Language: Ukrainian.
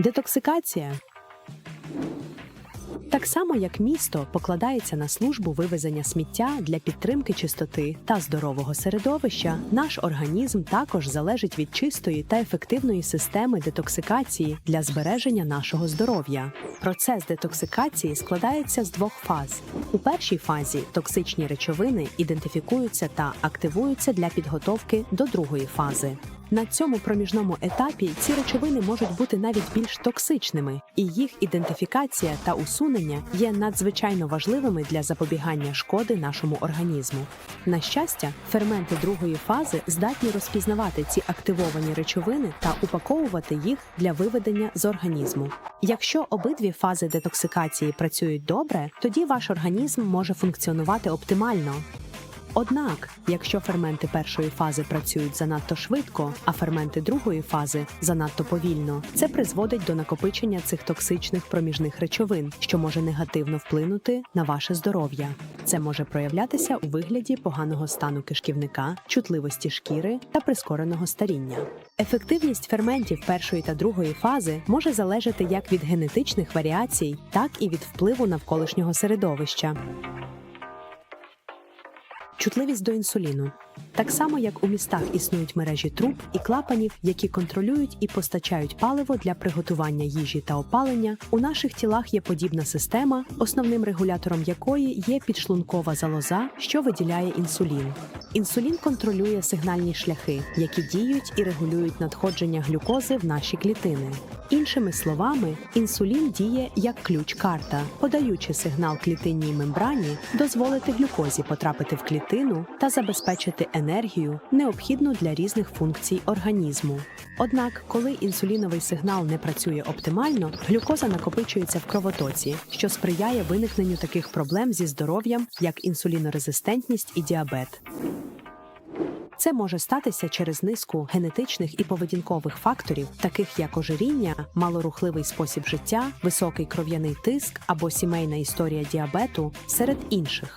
Детоксикація. Так само, як місто покладається на службу вивезення сміття для підтримки чистоти та здорового середовища, наш організм також залежить від чистої та ефективної системи детоксикації для збереження нашого здоров'я. Процес детоксикації складається з двох фаз. У першій фазі токсичні речовини ідентифікуються та активуються для підготовки до другої фази. На цьому проміжному етапі ці речовини можуть бути навіть більш токсичними, і їх ідентифікація та усунення є надзвичайно важливими для запобігання шкоди нашому організму. На щастя, ферменти другої фази здатні розпізнавати ці активовані речовини та упаковувати їх для виведення з організму. Якщо обидві фази детоксикації працюють добре, тоді ваш організм може функціонувати оптимально. Однак, якщо ферменти першої фази працюють занадто швидко, а ферменти другої фази занадто повільно, це призводить до накопичення цих токсичних проміжних речовин, що може негативно вплинути на ваше здоров'я. Це може проявлятися у вигляді поганого стану кишківника, чутливості шкіри та прискореного старіння. Ефективність ферментів першої та другої фази може залежати як від генетичних варіацій, так і від впливу навколишнього середовища. Чутливість до інсуліну. Так само, як у містах існують мережі труб і клапанів, які контролюють і постачають паливо для приготування їжі та опалення, у наших тілах є подібна система, основним регулятором якої є підшлункова залоза, що виділяє інсулін. Інсулін контролює сигнальні шляхи, які діють і регулюють надходження глюкози в наші клітини. Іншими словами, інсулін діє як ключ-карта, подаючи сигнал клітинній мембрані, дозволити глюкозі потрапити в клітину та забезпечити енергію, необхідну для різних функцій організму. Однак, коли інсуліновий сигнал не працює оптимально, глюкоза накопичується в кровотоці, що сприяє виникненню таких проблем зі здоров'ям, як інсулінорезистентність і діабет. Це може статися через низку генетичних і поведінкових факторів, таких як ожиріння, малорухливий спосіб життя, високий кров'яний тиск або сімейна історія діабету, серед інших.